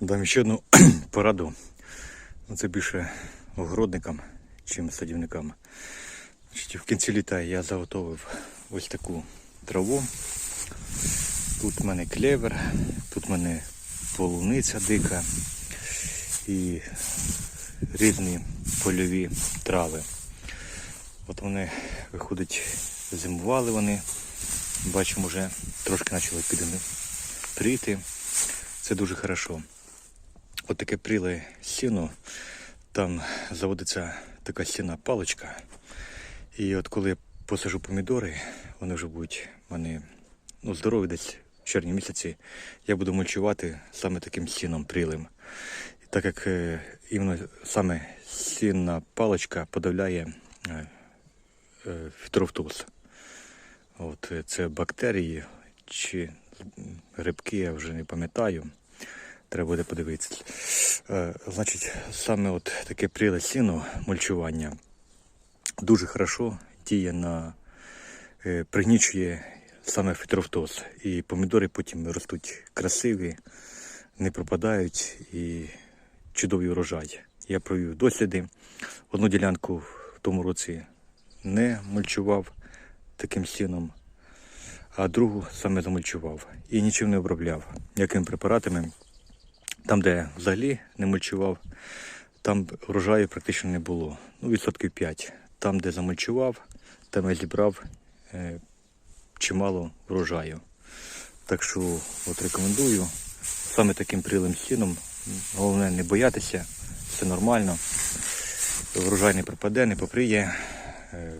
Дам ще одну пораду. Ну, Це більше огородникам, чим садівникам. В кінці літа я заготовив ось таку траву. Тут в мене клевер, тут в мене полуниця дика і різні польові трави. От вони, виходить, зимували вони. Бачимо, вже трошки почали піде- прийти. Це дуже хорошо. От таке пріле сіно, там заводиться така сіна паличка. І от коли я посажу помідори, вони вже будуть вони ну, здорові десь в червні місяці, я буду мульчувати саме таким сіном прілим. Так як е, іменно саме сінна паличка подавляє е, е, фітрофтоз. От е, це бактерії чи грибки, я вже не пам'ятаю. Треба буде подивитися. Е, значить, саме от таке пріле сіно мульчування дуже хорошо діє на е, пригнічує саме фітрофтоз. І помідори потім ростуть красиві, не пропадають і чудовий урожай. Я провів досліди. Одну ділянку в тому році не мульчував таким сіном, а другу саме замульчував і нічим не обробляв. Ніякими препаратами. Там, де взагалі не мульчував, там врожаю практично не було. Ну, відсотків 5. Там, де замульчував, там я зібрав е, чимало врожаю. Так що от рекомендую саме таким прилим сіном. Головне не боятися, все нормально. Врожай не пропаде, не поприє. Е,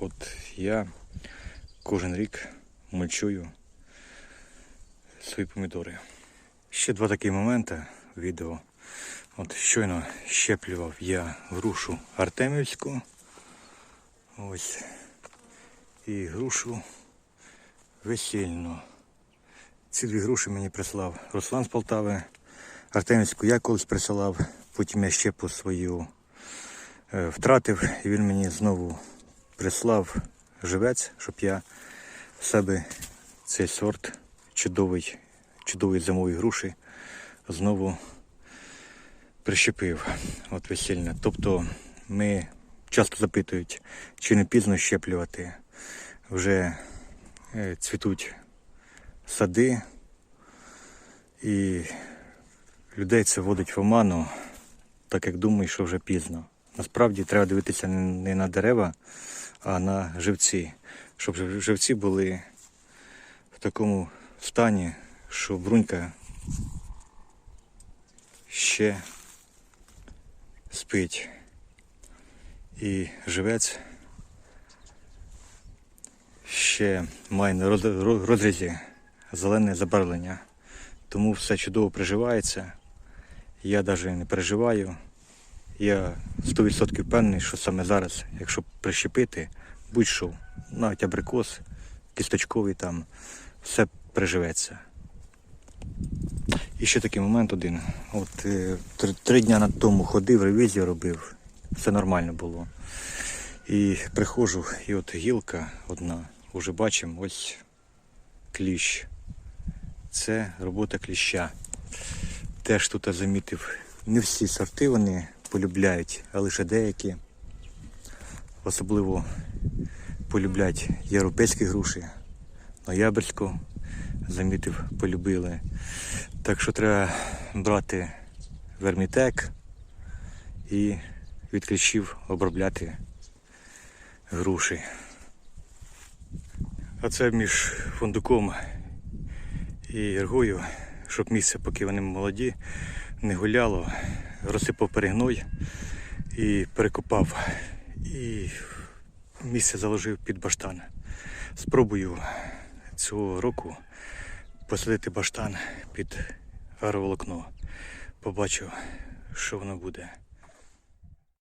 От я кожен рік мульчую свої помідори. Ще два такі моменти відео. От щойно щеплював я грушу Артемівську. Ось. І грушу весільну. Ці дві груші мені прислав Руслан з Полтави. Артемівську я колись присилав, потім я щепу свою е, втратив, і він мені знову прислав живець, щоб я в себе цей сорт чудовий, чудової зимової груші знову прищепив. От весільне. Тобто ми часто запитують, чи не пізно щеплювати. Вже е, цвітуть сади, і людей це вводить в оману, так як думають, що вже пізно. Насправді треба дивитися не на дерева, а на живці, щоб живці були в такому стані, що брунька ще спить. І живець ще має на розрізі зелене забарвлення. Тому все чудово приживається. Я навіть не переживаю. Я 100% впевнений, що саме зараз, якщо прищепити будь-що, навіть абрикос, кісточковий там, все приживеться. І ще такий момент один. От е, три, три дня на тому ходив, ревізію робив, все нормально було. І приходжу, і от гілка одна, вже бачимо, ось кліщ. Це робота кліща. Теж тут замітив, не всі сорти вони полюбляють, а лише деякі. Особливо полюблять європейські груші, ноябрьську, замітив, полюбили. Так що треба брати вермітек і від кліщів обробляти груші. А це між фундуком і ергою, щоб місце, поки вони молоді, не гуляло, розсипав перегной і перекопав. І місце заложив під баштан. Спробую цього року посадити баштан під гароволокно. Побачу, що воно буде.